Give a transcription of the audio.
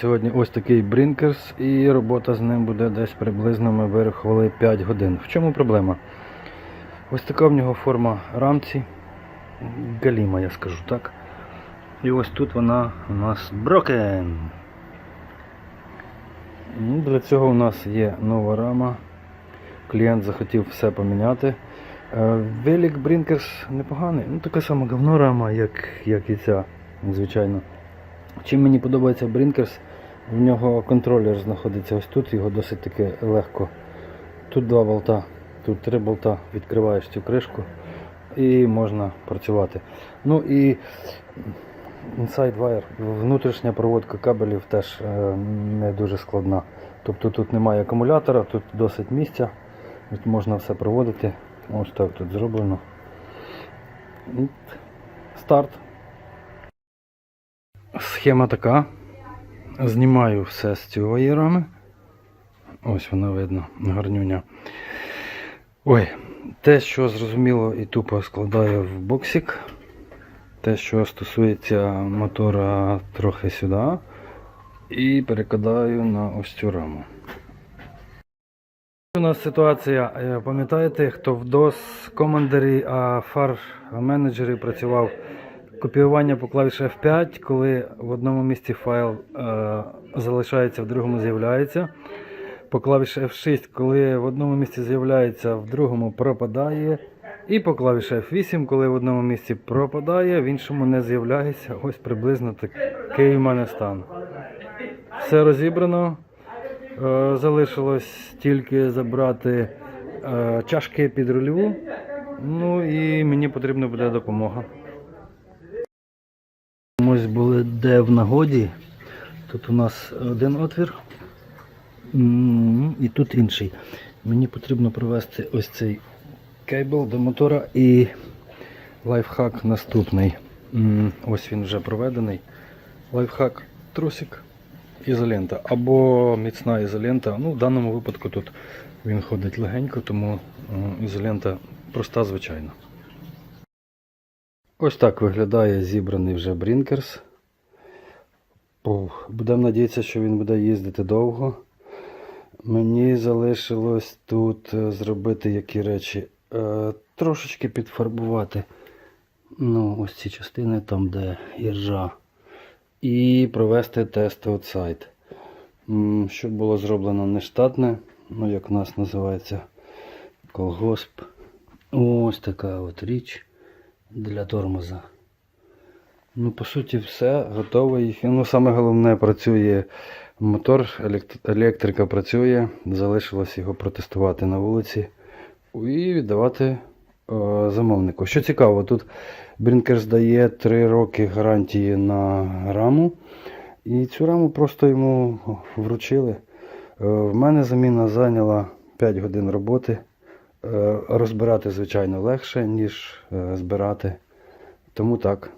Сьогодні ось такий брінкерс і робота з ним буде десь приблизно ми вирахували 5 годин. В чому проблема? Ось така в нього форма рамці. Галіма, я скажу так. І ось тут вона у нас. Ну, Для цього у нас є нова рама. Клієнт захотів все поміняти. Е, Велик Брінкерс непоганий. Ну, така сама говно рама, як, як і ця, звичайно. Чим мені подобається Брінкерс, в нього контролер знаходиться ось тут, його досить таки легко. Тут два болта, тут три болта, відкриваєш цю кришку і можна працювати. Ну і Inside внутрішня проводка кабелів теж е, не дуже складна. Тобто тут немає акумулятора, тут досить місця, тут можна все проводити. Ось так тут зроблено. Старт. Схема така. Знімаю все з цієї рами. Ось вона видно, гарнюня. Ой, те, що зрозуміло і тупо складаю в боксик. Те, що стосується мотора трохи сюди. І перекладаю на ось цю раму. У нас ситуація, е, пам'ятаєте, хто в DOS командері, а фар менеджері працював копіювання по клавіші F5, коли в одному місці файл е, залишається, в другому з'являється. По клавіші F6, коли в одному місці з'являється, в другому пропадає. І по клавіші F8, коли в одному місці пропадає, в іншому не з'являється. Ось приблизно такий в мене стан. Все розібрано. Е, Залишилось тільки забрати е, чашки під рульову. Ну і мені потрібна буде допомога. Ось були де в нагоді. Тут у нас один отвір. І тут інший. Мені потрібно провести ось цей кейбл до мотора і лайфхак наступний. Ось він вже проведений. Лайфхак трусик, ізолента або міцна ізолента. Ну, в даному випадку тут він ходить легенько, тому ізолента проста звичайна. Ось так виглядає зібраний вже Брінкерс. Будемо надіятися, що він буде їздити довго. Мені залишилось тут е, зробити які речі. Е, трошечки підфарбувати ну, ось ці частини, там де іржа. І провести тест. М, Щоб було зроблено нештатне, ну як у нас називається колгосп. Ось така от річ для тормоза. Ну, по суті, все, готовий. Ну, саме головне працює мотор, електрика працює. Залишилось його протестувати на вулиці і віддавати е, замовнику. Що цікаво, тут Брінкерс дає 3 роки гарантії на раму. І цю раму просто йому вручили. Е, В мене заміна зайняла 5 годин роботи. Е, Розбирати, звичайно, легше, ніж збирати. Тому так.